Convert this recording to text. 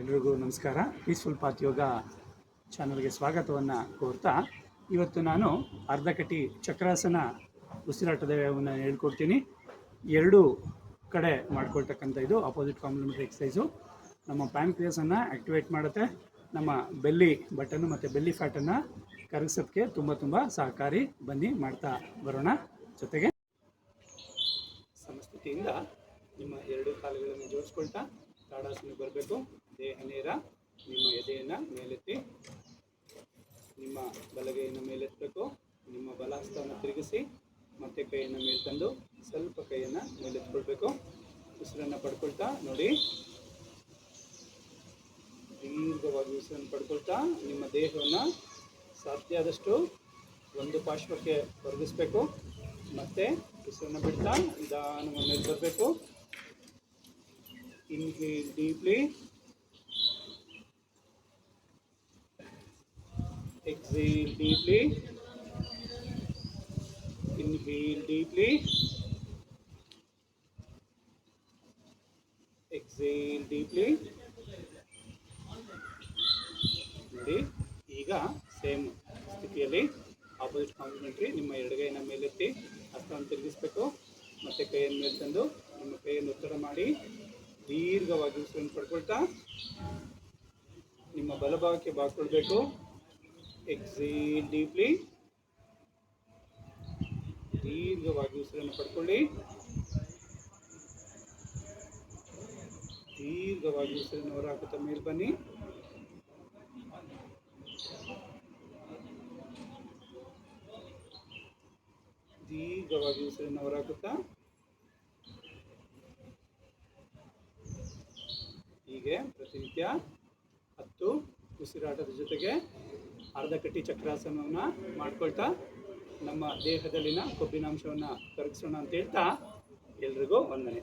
ಎಲ್ರಿಗೂ ನಮಸ್ಕಾರ. Peaceful path ಯೋಗ ಚಾನಲ್ಗೆ ಸ್ವಾಗತವನ್ನು ಕೋರ್ತಾ, ಇವತ್ತು ನಾನು ಅರ್ಧ ಕಟಿ ಚಕ್ರಾಸನ ಉಸಿರಾಟದ ಹೇಳ್ಕೊಡ್ತೀನಿ. ಎರಡು ಕಡೆ ಮಾಡ್ಕೊಳ್ತಕ್ಕಂಥ ಇದು ಅಪೋಸಿಟ್ ಕಾಂಪ್ಲಿಮೆಂಟ್ರಿ ಎಕ್ಸಸೈಸು ನಮ್ಮ ಪ್ಯಾನ್ಕ್ರಿಯಸನ್ನು ಆ್ಯಕ್ಟಿವೇಟ್ ಮಾಡುತ್ತೆ. ನಮ್ಮ ಬೆಲ್ಲಿ ಬಟನ್ನು ಮತ್ತು ಬೆಲ್ಲಿ ಫ್ಯಾಟನ್ನು ಕರಗಿಸೋದಕ್ಕೆ ತುಂಬ ತುಂಬ ಸಹಕಾರಿ ಬನ್ನಿ, ಮಾಡ್ತಾ ಬರೋಣ ಜೊತೆಗೆ. ಸಂಸ್ಕೃತಿಯಿಂದ ನಿಮ್ಮ ಎರಡು ಕಾಲುಗಳನ್ನು ಜೋಡಿಸ್ಕೊಳ್ತಾ ತಾಡಾಸನ ಬರಬೇಕು. ದೇಹ ನೇರ ನಿಮ್ಮ ಎದೆಯನ್ನು ಮೇಲೆತ್ತಿ, ನಿಮ್ಮ ಬಲಗೈಯನ್ನು ಮೇಲೆತ್ತಬೇಕು. ನಿಮ್ಮ ಬಲಹಸ್ತವನ್ನು ತಿರುಗಿಸಿ, ಮತ್ತೆ ಕೈಯನ್ನು ಮೇಲೆ ತಂದು ಸ್ವಲ್ಪ ಕೈಯನ್ನು ಮೇಲೆತ್ಕೊಳ್ಬೇಕು. ಉಸಿರನ್ನು ಪಡ್ಕೊಳ್ತಾ ನೋಡಿ. ದೀರ್ಘವಾಗಿ ಉಸಿರನ್ನು ಪಡ್ಕೊಳ್ತಾ ನಿಮ್ಮ ದೇಹವನ್ನು ಸಾಧ್ಯ ಆದಷ್ಟು ಒಂದು ಪಾರ್ಶ್ವಕ್ಕೆ ಒರಗಿಸ್ಬೇಕು ಮತ್ತೆ ಉಸಿರನ್ನು ಬಿಡ್ತಾ ನಿಧಾನವನ್ನು ಬರಬೇಕು inhale deeply. exhale deeply. Inhale deeply. Exhale deeply. ನೋಡಿ, ಈಗ ಸೇಮ್ ಸ್ಥಿತಿಯಲ್ಲಿ ಆಪೋಸಿಟ್ ಕಾಂಪ್ಲಿಮೆಂಟ್ರಿ ನಿಮ್ಮ ಎಡಗೈನ ಮೇಲೆತ್ತಿ ಹಸ್ತವನ್ನು ತಿರುಗಿಸ್ಬೇಕು. ಮತ್ತೆ ಕೈಯನ್ನು ಮೇಲೆ ತಂದು ನಿಮ್ಮ ಕೈಯನ್ನು ಒತ್ತಡ ಮಾಡಿ. ದೀರ್ಘವಾಗಿ ಉಸಿರನ್ನು ಪಡ್ಕೊಳ್ತಾ ನಿಮ್ಮ ಬಲಭಾಗಕ್ಕೆ ಬಾಕೊಳ್ಬೇಕು ಎಕ್ಸೇಲ್ ಡೀಪ್ಲಿ ದೀರ್ಘವಾಗಿ ಉಸಿರನ್ನು ಪಡ್ಕೊಳ್ಳಿ. ದೀರ್ಘವಾಗಿ ಉಸಿರನ್ನು ಹೊರಹಾಕುತ್ತಾ ಮೇಲೆ ಬನ್ನಿ. ದೀರ್ಘವಾಗಿ ಉಸಿರನ್ನು ಹೊರಹಾಕುತ್ತಾ ಹೀಗೆ ಪ್ರತಿನಿತ್ಯ ಹತ್ತು ಉಸಿರಾಟದ ಜೊತೆಗೆ ಅರ್ಧ ಕಟ್ಟಿ ಚಕ್ರಾಸನವನ್ನು ಮಾಡ್ಕೊಳ್ತಾ ನಮ್ಮ ದೇಹದಲ್ಲಿನ ಕೊಬ್ಬಿನಾಂಶವನ್ನು ಕರಗಿಸೋಣ ಅಂತ ಹೇಳ್ತಾ ಎಲ್ರಿಗೂ ವಂದನೆ.